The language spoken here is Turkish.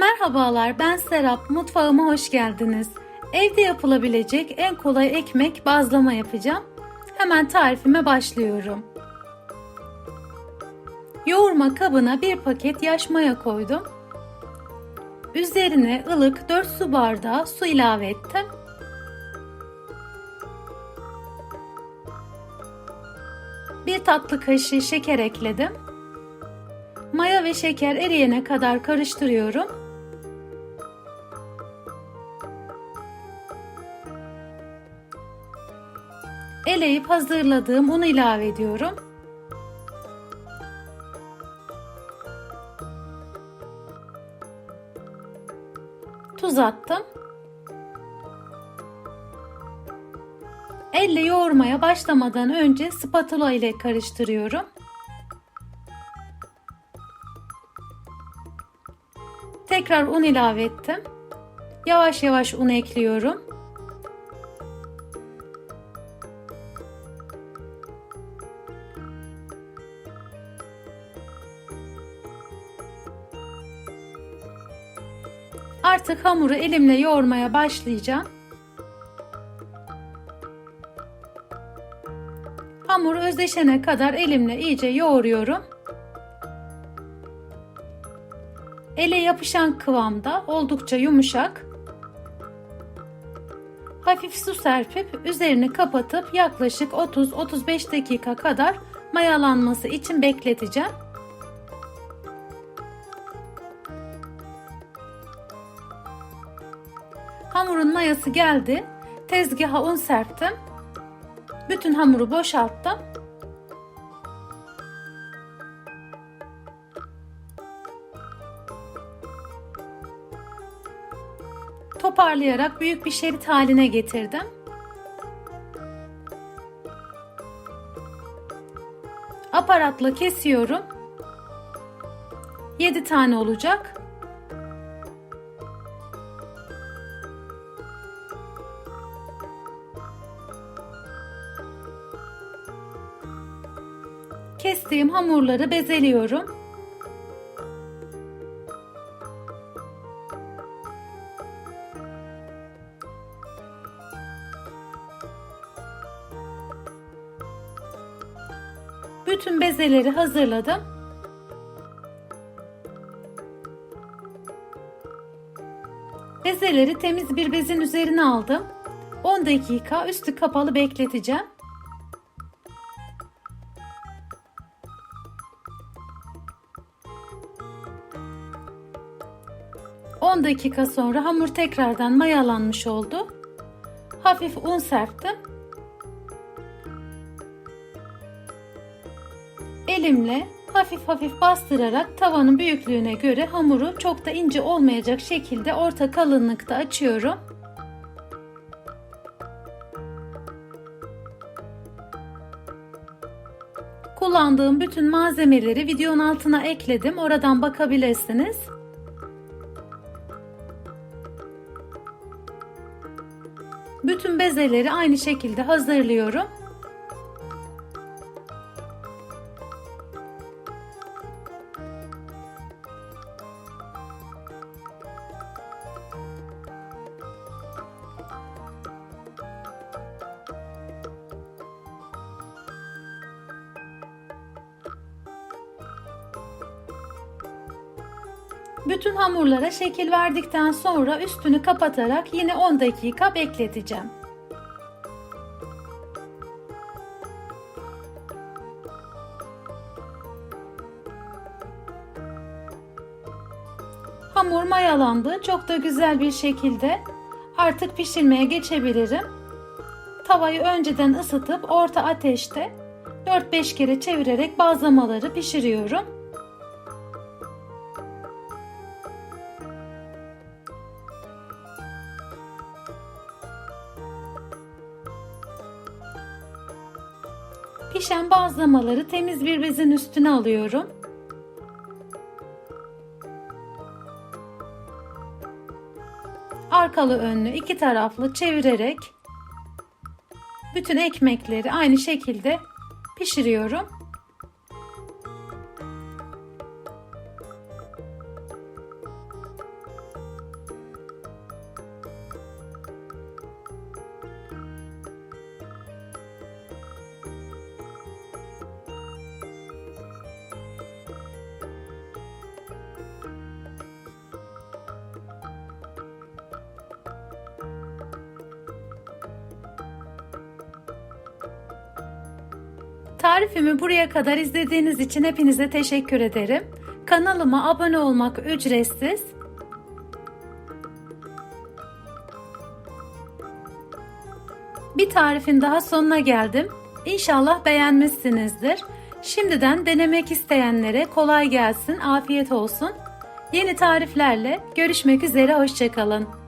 Merhabalar ben Serap, mutfağıma hoş geldiniz. Evde yapılabilecek en kolay ekmek bazlama yapacağım. Hemen tarifime başlıyorum. Yoğurma kabına bir paket yaş maya koydum. Üzerine ılık 4 su bardağı su ilave ettim. Bir tatlı kaşığı şeker ekledim. Maya ve şeker eriyene kadar karıştırıyorum. Eleyip hazırladığım unu ilave ediyorum. Tuz attım. Elle yoğurmaya başlamadan önce spatula ile karıştırıyorum. Tekrar un ilave ettim. Yavaş yavaş un ekliyorum. Artık hamuru elimle yoğurmaya başlayacağım. Hamur özleşene kadar elimle iyice yoğuruyorum. Ele yapışan kıvamda oldukça yumuşak. Hafif su serpip üzerini kapatıp yaklaşık 30-35 dakika kadar mayalanması için bekleteceğim. Hamurun mayası geldi. Tezgaha un serptim. Bütün hamuru boşalttım. Toparlayarak büyük bir şerit haline getirdim. Aparatla kesiyorum. 7 tane olacak. Kestiğim hamurları bezeliyorum. Bütün bezeleri hazırladım. Bezeleri temiz bir bezin üzerine aldım. 10 dakika üstü kapalı bekleteceğim. 10 dakika sonra hamur tekrardan mayalanmış oldu. Hafif un serptim. Elimle hafif hafif bastırarak tavanın büyüklüğüne göre hamuru çok da ince olmayacak şekilde orta kalınlıkta açıyorum. Kullandığım bütün malzemeleri videonun altına ekledim. Oradan bakabilirsiniz. Bütün bezeleri aynı şekilde hazırlıyorum. Bütün hamurlara şekil verdikten sonra üstünü kapatarak yine 10 dakika bekleteceğim. Hamur mayalandı. Çok da güzel bir şekilde artık pişirmeye geçebilirim. Tavayı önceden ısıtıp orta ateşte 4-5 kere çevirerek bazlamaları pişiriyorum. Pişen bazlamaları temiz bir bezin üstüne alıyorum. Arkalı önlü iki taraflı çevirerek bütün ekmekleri aynı şekilde pişiriyorum. Tarifimi buraya kadar izlediğiniz için hepinize teşekkür ederim. Kanalıma abone olmak ücretsiz. Bir tarifin daha sonuna geldim. İnşallah beğenmişsinizdir. Şimdiden denemek isteyenlere kolay gelsin, afiyet olsun. Yeni tariflerle görüşmek üzere, hoşçakalın.